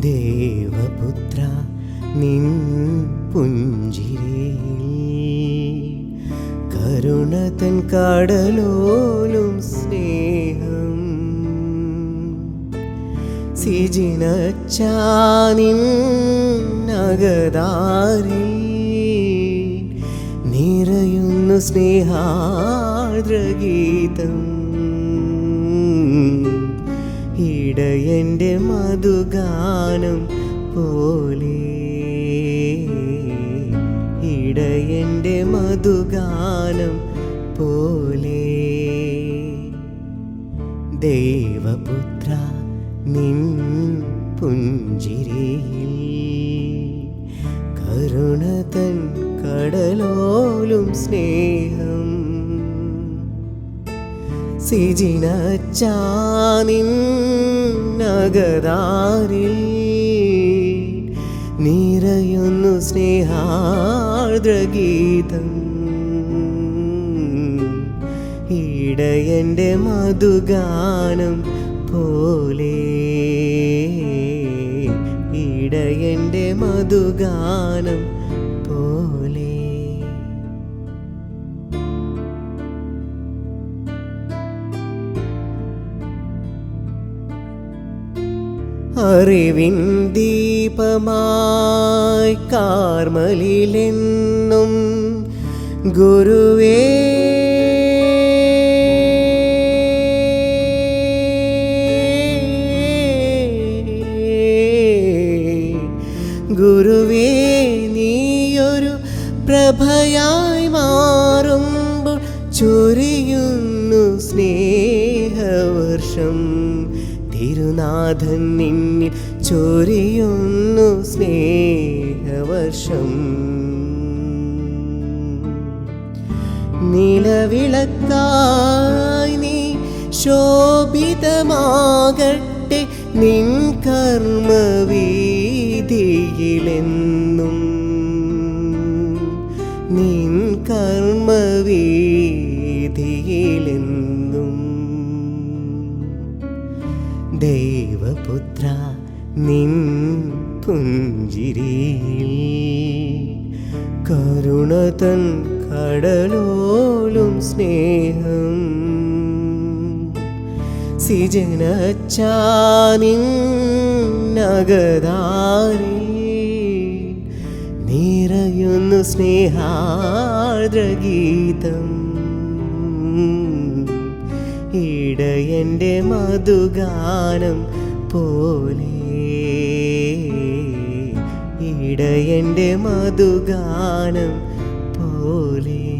ദേവപുത്ര നിൻ പുഞ്ചിരേ കരുണതൻ കടലോലും സ്നേഹം. സിജിനച്ചാനിൻ നഗദാരി നിറയുന്നു സ്നേഹാദ്രഗീതം ഇടയന്റെ മധുഗാനം പോലെ. ഇടയന്റെ മധുഗാനം പോലെ. ദേവപുത്ര നിൻ പുഞ്ചിരിയിൽ കരുണതൻ കടലോലും സ്നേഹം സിജിനച്ചാനിൻ നഗതാരിൽ നിറയുന്നു സ്നേഹാർദ്രഗീതം. ഇടയന്റെ മധുഗാനം പോലെ ഇടയന്റെ മധുഗാനം പോലെ അറിവിൻ ദീപമായി കാർമലിലെന്നും ഗുരുവേ. ഗുരുവേ നീയൊരു പ്രഭയായി മാറുമ്പോൾ ചൊരിയുന്നു സ്നേഹവർഷം. തിരുനാഥൻ നിന്നിൽ ചൊരിയുന്നു സ്നേഹവർഷം. നിലവിളക്കായി നീ ശോഭിതമാകട്ടെ നിൻ കർമ്മവീതിയിലെന്നും ദൈവപുത്ര നിൻ പുഞ്ചിരിയിൽ കരുണതൻ കടലോലും സ്നേഹം. സിജനച്ചാനിൻ നഗദാരി നിറയുന്നു സ്നേഹാർദ്രഗീതം. ഇടയന്റെ മധുഗാനം പോലെ. ഇടയന്റെ മധുഗാനം പോലെ.